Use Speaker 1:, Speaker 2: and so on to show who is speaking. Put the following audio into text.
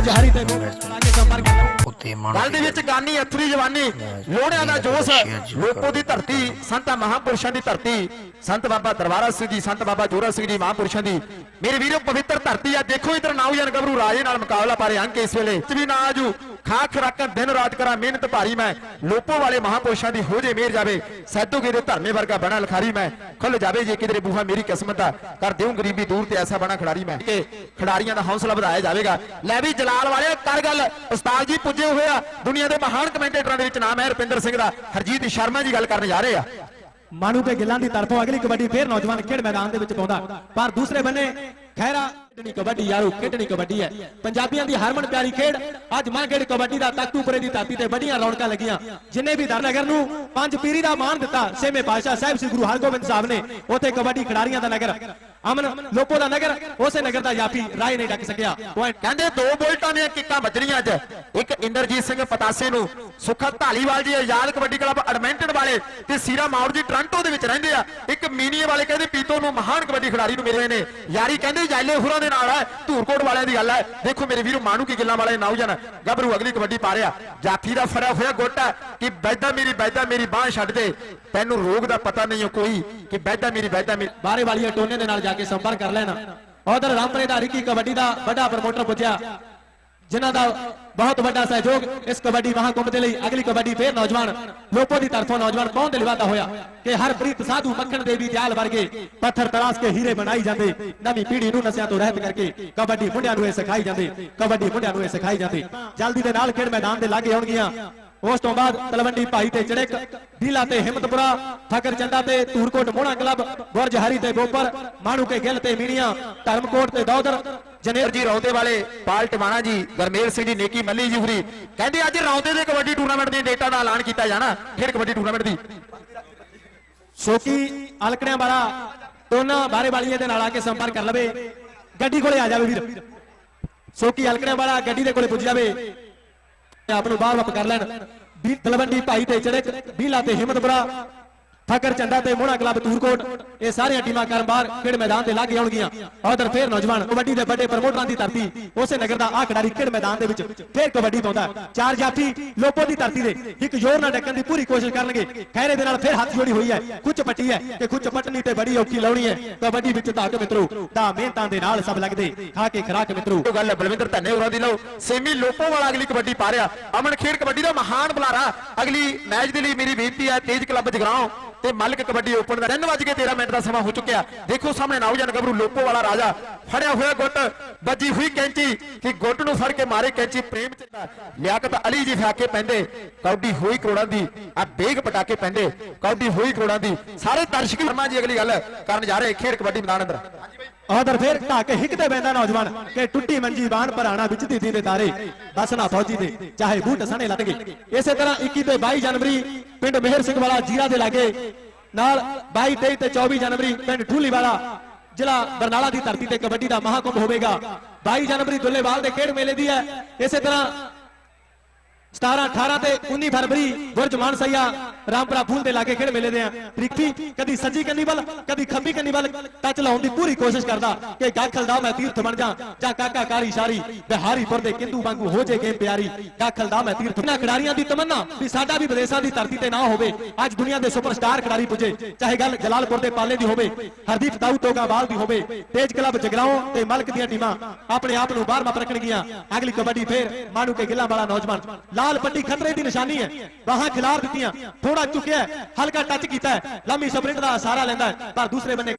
Speaker 1: ਗੁਰਜ ਹਰੀ ਤੇ ਸੰਪਰਕ
Speaker 2: ਉੱਤੇ
Speaker 3: ਗੱਲ ਦੇ ਵਿੱਚ ਗਾਨੀ ਅਥਰੀ ਜਵਾਨੀ ਲੋਹੜਿਆਂ ਦਾ ਜੋਸ਼ ਲੋਪੋ ਦੀ ਧਰਤੀ ਸੰਤਾਂ ਮਹਾਪੁਰਸ਼ਾਂ ਦੀ ਧਰਤੀ ਸੰਤ ਬਾਬਾ ਦਰਬਾਰਾ ਸਿੰਘ ਜੀ ਸੰਤ ਬਾਬਾ ਜੋਰਾ ਸਿੰਘ ਜੀ ਮਹਾਪੁਰਸ਼ਾਂ ਦੀ। ਮੇਰੇ ਵੀਰੋ ਪਵਿੱਤਰ ਧਰਤੀ ਆ ਦੇਖੋ ਇਧਰ ਨੌਜਵਾਨ ਗੱਭਰੂ ਰਾਜੇ ਨਾਲ ਮੁਕਾਬਲਾ ਪਾ ਰਹੇ ਅੰਕ ਇਸ ਵੇਲੇ ਵੀ ਨਾ ਆਜੂ। ਖਾ ਖਰਾਕਾਂ ਦਿਨ ਰਾਤ ਕਰਾਂ, ਮਿਹਨਤ ਭਾਰੀ ਮੈਂ। ਲੋਪੋ ਵਾਲੇ ਮਹਾਪੁਰਸ਼ਾਂ ਦੀ ਹੋ ਜੇ ਮੇਰ ਜਾਵੇ ਸੈਦੋਗੇ ਦੇ ਧਰਮੇ ਵਰਗਾ ਬਣਾ ਲਖਾਰੀ ਮੈਂ। ਖੁੱਲ ਜਾਵੇ ਜੇ ਕਿਧਰੇ ਬੂਹਾ ਮੇਰੀ ਕਿਸਮਤ ਦਾ ਕਰ ਦਿਉ ਗਰੀਬੀ ਦੂਰ ਤੇ ਐਸਾ ਬਣਾ ਖਿਡਾਰੀ ਮੈਂ। ਕਿ ਖਿਡਾਰੀਆਂ ਦਾ ਹੌਸਲਾ ਵਧਾਇਆ ਜਾਵੇਗਾ। ਲੈ ਵੀ ਜਲਾਲ ਵਾਲੇ ਕਰ ਗੱਲ। ਉਸਤਾਦ ਜੀ ਪੁੱਜੇ ਹੋਏ ਆ। ਦੁਨੀਆ ਦੇ ਮਹਾਨ ਕਮੈਂਟੇਟਰਾਂ ਦੇ ਵਿੱਚ ਨਾਮ ਹੈ ਰੁਪਿੰਦਰ ਸਿੰਘ ਦਾ। ਹਰਜੀਤ ਸ਼ਰਮਾ ਜੀ ਗੱਲ ਕਰਨ ਜਾ ਰਹੇ ਆ।
Speaker 1: ਮਾਨੂ ਕੇ ਗਿੱਲਾਂ ਦੀ ਤਰਫੋਂ ਅਗਲੀ ਕਬੱਡੀ ਫੇਰ ਨੌਜਵਾਨ ਖੇਡ ਮੈਦਾਨ ਦੇ ਵਿੱਚ ਪਾਉਂਦਾ। ਪਰ ਦੂਸਰੇ ਬੰਨੇ ਖੈਰਾ ਖੇਡਣੀ ਕਬੱਡੀ ਯਾਰੋ, ਖੇਡਣੀ ਕਬੱਡੀ ਹੈ। ਪੰਜਾਬੀਆਂ ਦੀ ਹਰਮਨ ਪਿਆਰੀ ਖੇਡ, ਅੱਜ ਮਾਂਗੇੜ ਕਬੱਡੀ ਦਾ ਤਖਤੂਪੁਰੇ ਦੀ ਧਰਤੀ ਤੇ ਵੱਡੀਆਂ ਰੌਣਕਾਂ ਲੱਗੀਆਂ। ਜਿਨੇ ਵੀ ਦਰਨਗਰ ਨੂੰ ਪੰਜ ਪੀਰੀ ਦਾ ਮਾਣ ਦਿੱਤਾ, ਛੇਵੇਂ ਪਾਤਸ਼ਾਹ ਸਾਹਿਬ ਸ੍ਰੀ ਗੁਰੂ ਹਰਗੋਬਿੰਦ ਸਾਹਿਬ ਨੇ, ਉੱਥੇ ਕਬੱਡੀ ਖਿਡਾਰੀਆਂ ਦਾ ਨਗਰ, ਅਮਨ ਲੋਪੋ ਦਾ ਨਗਰ, ਉਸੇ ਨਗਰ ਦਾ ਜਾਫੀ ਰਾਏ ਨਹੀਂ ਡੱਕ ਸਕਿਆ। ਪੁਆਇੰਟ
Speaker 3: ਕਹਿੰਦੇ, ਦੋ ਬੋਲਟਾਂ ਦੀਆਂ ਕਿੱਕਾਂ ਵੱਜਣੀਆਂ ਅੱਜ। ਇੱਕ ਇੰਦਰਜੀਤ ਸਿੰਘ ਪਤਾਸੇ ਨੂੰ ਸੁੱਖਾ ਢਾਲੀਵਾਲ ਜੀ ਆਜ਼ਾਦ ਕਬੱਡੀ ਕਲੱਬ ਐਡਮਿੰਟਨ ਵਾਲੇ ਤੇ ਸੀਰਾ ਮਾਉਰ ਜੀ ਟ੍ਰਾਂਟੋ ਦੇ ਵਿੱਚ ਰਹਿੰਦੇ ਆ। ਇੱਕ ਮੀਨੀਏ ਵਾਲੇ ਕਹਿੰਦੇ ਪੀਤੋ ਨੂੰ ਮਹਾਨ ਕਬੱਡੀ ਖਿਡਾਰੀ ਨੂੰ ਮਿਲੇ ਨੇ। ਯਾਰੀ ਕਹਿੰਦੇ ਜੈਲੇ ਹੁਰਾਂ ਦੇ ਨਾਲ ਹੈ ਧੂਰਕੋਟ ਵਾਲਿਆਂ ਦੀ ਗੱਲ ਹੈ ਦੇਖੋ ਮੇਰੇ ਵੀਰੋ ਮਾਨੂ ਕੀ ਗੱਲਾਂ ਵਾਲੇ ਨੌਜਵਾਨ ਗੱਭਰੂ ਅਗਲੀ ਕਬੱਡੀ ਪਾ ਰਿਹਾ। ਜਾਫੀ ਦਾ ਫੜਿਆ ਹੋਇਆ ਗੋਟਾ ਕਿ ਬੈਦਾ ਮੇਰੀ ਬੈਦਾ ਮੇਰੀ ਬਾਹ ਛੱਡ ਦੇ। ਤੈਨੂੰ ਰੋਗ ਦਾ ਪਤਾ ਨਹੀਂ ਕੋਈ ਕਿ ਬੈਦਾ ਮੇਰੀ ਬੈਦਾ ਮੇਰੀ।
Speaker 1: ਬਾਰੇ ਵਾਲੀਆਂ ਟੋਨੇ ਦੇ ਨਾਲ ਜਾ ਕੇ ਸੰਪਰਕ ਕਰ ਲੈਣਾ। ਉਧਰ ਰਾਮਪੁਰੇ ਦਾ ਰਿੱਕੀ ਕਬੱਡੀ ਦਾ ਵੱਡਾ ਪ੍ਰਮੋਟਰ ਪੁੱਜਿਆ ਜਿਨ੍ਹਾਂ ਦਾ ਬਹੁਤ ਵੱਡਾ ਸਹਿਯੋਗ ਇਸ ਕਬੱਡੀ ਮਹਾਕੁੰਭ ਦੇ ਲਈ ਅਗਲੀ ਕਬੱਡੀ ਫੇਰ ਨੌਜਵਾਨ ਲੋਪੋ ਦੀ ਤਰਫੋਂ ਨੌਜਵਾਨ ਕੌਣ ਦੇ ਹੋਇਆ ਕਿ ਹਰਪ੍ਰੀਤ ਸਾਧੂ, ਮੱਖਣ ਦੇਵੀ, ਦਿਆਲ ਵਰਗੇ ਪੱਥਰ ਤਰਾਸ ਕੇ ਹੀਰੇ ਬਣਾਈ ਜਾਂਦੇ। ਨਵੀਂ ਪੀੜ੍ਹੀ ਨੂੰ ਨਸ਼ਿਆਂ ਤੋਂ ਰਹਿਤ ਕਰਕੇ ਕਬੱਡੀ ਮੁੰਡਿਆਂ ਨੂੰ ਇਹ ਸਿਖਾਈ ਜਾਂਦੇ, ਕਬੱਡੀ ਮੁੰਡਿਆਂ ਨੂੰ ਇਹ ਸਿਖਾਈ ਜਾਂਦੇ। ਜਲਦੀ ਦੇ ਨਾਲ ਖੇਡ ਮੈਦਾਨ ਦੇ ਲਾਗੇ ਆਉਣਗੀਆਂ। ਉਸ ਤੋਂ ਬਾਅਦ ਤਲਵੰਡੀ ਭਾਈ ਤੇ ਚੜਕ ਢੀਲਾ ਤੇ ਹਿੰਮਤਪੁਰਾ ਫਕਰ ਚੰਦਾ ਤੇ ਧੂਰਕੋਟ ਮੋਹਣਾ ਕਲੱਬ ਗੁਰਜ ਹਰੀ ਤੇ ਬੋਪਰ, ਮਾਣੂ ਕੇ ਗਿੱਲ ਤੇ ਮੀਣੀਆਂ, ਧਰਮਕੋਟ ਤੇ ਦੌਦਰ
Speaker 3: ਜਨੇਰ ਜੀ ਰੌਂਦੇ ਵਾਲੇ, ਪਾਲ ਟਿਵਾਣਾ ਜੀ, ਗਰਮੇਲ ਸਿੰਘ ਜੀ, ਨੇਕੀ ਮੱਲੀ ਜੀ ਹੁਰੀ ਕਹਿੰਦੇ ਅੱਜ ਰੌਂਦੇ ਦੇ ਕਬੱਡੀ ਟੂਰਨਾਮੈਂਟ ਦੀ ਡੇਟਾ ਦਾ ਐਲਾਨ ਕੀਤਾ ਜਾਣਾ, ਫਿਰ ਕਬੱਡੀ ਟੂਰਨਾਮੈਂਟ ਦੀ।
Speaker 1: ਸ਼ੋਕੀ ਅਲਕੜਿਆਂ ਵਾਲਾ ਟੋਨਾ ਬਾਰੇ ਵਾਲੀਆਂ ਦੇ ਨਾਲ ਆ ਕੇ ਸੰਪਰਕ ਕਰ ਲਵੇ। ਗੱਡੀ ਕੋਲੇ ਆ ਜਾਵੇ ਵੀਰ। ਸ਼ੋਕੀ ਅਲਕੜਿਆਂ ਵਾਲਾ ਗੱਡੀ ਦੇ ਕੋਲੇ ਪੁੱਜ ਜਾਵੇ। ਤੇ ਆਪ ਨੂੰ ਬਾਹਰ ਵਾਪ ਕਰ ਲੈਣ। ਵੀ ਤਲਵੰਡੀ ਭਾਈ ਤੇ ਚੜਕ ਬੀਲਾ ਤੇ ਹਿੰਮਤਪੁਰਾ। ਫਕਰ ਚੰਦਾ ਤੇ ਮੋਹਣਾ ਕਲੱਬ ਧੂਰਕੋਟ ਇਹ ਸਾਰੀਆਂ ਟੀਮਾਂ ਕਰਨ ਬਾਹਰ ਖੇਡ ਮੈਦਾਨ ਤੇ ਲਾਗੇ ਆਉਣਗੀਆਂ। ਉਧਰ ਫੇਰ ਨੌਜਵਾਨ ਕਬੱਡੀ ਦੇ ਵੱਡੇ ਪ੍ਰਮੋਟਰਾਂ ਦੀ ਧਰਤੀ, ਉਸੇ ਨਗਰ ਦਾ ਆ ਖਿਡਾਰੀ ਖੇਡ ਮੈਦਾਨ ਦੇ ਵਿੱਚ ਫੇਰ ਕਬੱਡੀ ਪਾਉਂਦਾ ਚਾਰ ਜਾਫੀ ਲੋਪੋ ਦੀ ਧਰਤੀ ਦੇ ਇੱਕ ਜ਼ੋਰ ਨਾਲ ਡੱਕਣ ਦੀ ਪੂਰੀ ਕੋਸ਼ਿਸ਼ ਕਰਨਗੇ। ਖੈਰੇ ਦੇ ਨਾਲ ਫੇਰ ਹੱਥ ਜੋੜੀ ਹੋਈ ਹੈ। ਕੁੱਚ ਪੱਟੀ ਹੈ ਤੇ ਕੁੱਚ ਪੱਟਣੀ ਤੇ ਬੜੀ ਔਖੀ ਲਾਉਣੀ ਹੈ। ਕਬੱਡੀ ਵਿੱਚ ਧਾਕ ਮਿੱਤਰੋ, ਦਾ ਮਿਹਨਤਾਂ ਦੇ ਨਾਲ ਸਭ ਲੱਗਦੇ। ਖਾ ਕੇ ਖਰਾਕ ਮਿੱਤਰੋ।
Speaker 3: ਗੱਲ ਬਲਵਿੰਦਰ, ਧੰਨੇ ਹੋਰਾਂ ਦੀ ਲਓ। ਸੇਮੀ ਲੋਪੋ ਵਾਲਾ ਅਗਲੀ ਕਬੱਡੀ ਪਾ ਰਿਹਾ। ਅਮਨ ਖੇਡ ਕਬੱਡੀ ਦਾ ਮਹਾਨ ਬੁਲਾਰਾ। ਅਗਲੀ ਮੈਚ ਦੇ ਲਈ ਮੇਰੀ ਬੇਨਤੀ ਹੈ, ਤੇਜ ਕਲੱਬ ਜਗਰਾਓ ਤੇ ਮਲਕ ਕਬੱਡੀ ਓਪਨ ਦਾ 3:13 ਮਿੰਟ ਦਾ ਸਮਾਂ ਹੋ ਚੁੱਕਿਆ। ਦੇਖੋ ਸਾਹਮਣੇ ਨੌਜਵਾਨ ਗੱਭਰੂ ਲੋਪੋ ਵਾਲਾ ਰਾਜਾ। ਫੜਿਆ ਹੋਇਆ ਗੁੱਟ, ਵੱਜੀ ਹੋਈ ਕੈਂਚੀ, ਕਿ ਗੁੱਟ ਨੂੰ ਫੜ ਕੇ ਮਾਰੇ ਕੈਂਚੀ ਪ੍ਰੇਮ ਚੰਦਾ ਲਿਆਕਤ ਅਲੀ ਜੀ ਫਾਕੇ ਪੈਂਦੇ, ਕੌਡੀ ਹੋਈ ਕਰੋੜਾਂ ਦੀ, ਆ ਬੇਗ ਪਟਾਕੇ ਪੈਂਦੇ, ਕੌਡੀ ਹੋਈ ਕਰੋੜਾਂ ਦੀ। ਸਾਰੇ ਦਰਸ਼ਕ, ਸ਼ਰਮਾ ਜੀ, ਅਗਲੀ ਗੱਲ ਕਰਨ ਜਾ ਰਹੇ ਖੇਡ ਕਬੱਡੀ ਮੈਦਾਨ ਅੰਦਰ।
Speaker 1: ਉਧਰ ਫੇਰ ਢਾਕੇ ਹਿੱਕਦੇ ਬੈਂਦਾ ਨੌਜਵਾਨ ਕਿ ਟੁੱਟੀ ਮੰਜੀ ਬਾਣ ਭਰਾਣਾ ਵਿੱਚ ਦੀਦੀ ਦੇ ਤਾਰੇ ਬਸਨਾ ਫੌਜੀ ਦੇ, ਚਾਹੇ ਬੂਟ ਸਣੇ ਲੱਗ ਗਏ। ਇਸੇ ਤਰ੍ਹਾਂ 21 ਤੇ 22 ਜਨਵਰੀ ਪਿੰਡ ਮਿਹਰ ਸਿੰਘ ਵਾਲਾ ਜੀਰਾ ਦੇ ਲਾਗੇ, ਨਾਲ 22 23 ਤੇ 24 ਜਨਵਰੀ ਪਿੰਡ ਠੂਲੀ ਵਾਲਾ ਜ਼ਿਲ੍ਹਾ ਬਰਨਾਲਾ ਦੀ ਧਰਤੀ ਤੇ ਕਬੱਡੀ ਦਾ ਮਹਾਕੁੰਭ ਹੋਵੇਗਾ। 22 ਜਨਵਰੀ ਦੁੱਲੇਵਾਲ ਦੇ ਖੇਡ ਮੇਲੇ ਦੀ ਹੈ। ਇਸੇ ਤਰ੍ਹਾਂ 17 18 ਤੇ 19 ਫਰਵਰੀ ਗੁਰਜ ਮਾਨਸਈਆ ਰਾਮਪੁਰਾ ਫੂਲ ਦੇ ਲਾਗੇ ਖੇਡ ਮੇਲੇ ਦੇ ਆ। ਤਰੀਖੀ ਕਦੀ ਸੱਜੀ ਕੰਨੀ ਵੱਲ ਕਦੀ ਖੱਬੀ ਕੰਨੀ ਵੱਲ ਟੱਚ ਲਾਉਣ ਦੀ ਪੂਰੀ ਕੋਸ਼ਿਸ਼ ਕਰਦਾ ਕਿ ਗਾਖਲ ਦਾ ਮੈਂ ਤੀਰਥ ਬਣ ਜਾ ਜਾਂ ਕਾਕਾ ਕਾਰੀ ਸ਼ਾਰੀ ਬਿਹਾਰੀਪੁਰ ਦੇ ਕਿੰਦੂ ਵਾਂਗੂ ਹੋ ਜੇ ਗੇਮ ਪਿਆਰੀ। ਗਾਖਲ ਦਾ ਮੈਂ ਤੀਰਥ ਨਾ ਖਿਡਾਰੀਆਂ ਦੀ ਤਮੰਨਾ ਵੀ ਸਾਡਾ ਵੀ ਵਿਦੇਸ਼ਾਂ ਦੀ ਧਰਤੀ ਤੇ ਨਾ ਹੋਵੇ। ਅੱਜ ਦੁਨੀਆ ਦੇ ਸੁਪਰਸਟਾਰ ਖਿਡਾਰੀ ਪੁੱਜੇ। ਚਾਹੇ ਗੱਲ ਜਲਾਲਪੁਰ ਦੇ ਪਾਲੇ ਦੀ ਹੋਵੇ, ਹਰਦੀਪ ਤਾਊ ਟੋਗਾਵਾਲ ਦੀ ਹੋਵੇ, ਤੇਜ ਕਲੱਬ ਜਗਰਾਉਂ ਤੇ ਮਲਕ ਦੀਆਂ ਟੀਮਾਂ ਆਪਣੇ ਆਪ ਨੂੰ ਬਾਹਰ ਮਾ ਗਿਆ ਅਗਲੀ ਕਬੱਡੀ ਫੇਰ ਮਾਣੂ ਕੇ ਗਿੱਲਾਂ ਵਾਲਾ ਨੌਜਵਾਨ। ਲਾਲ ਪੱਟੀ ਖਤਰੇ ਦੀ ਨਿਸ਼ਾਨੀ ਹੈ। ਬਾਹਾਂ ਖਿਲਾਰ ਦਿੱਤੀਆਂ। ਥੋੜਾ ਚੁੱਕਿਆ ਹਲਕਾ ਟੱਚ ਕੀਤਾ ਹੈ, ਲੰਮੀ ਸਪ੍ਰਿੰਟ ਦਾ ਸਹਾਰਾ ਲੈਂਦਾ ਪਰ ਦੂਸਰੇ ਬੰਨੇ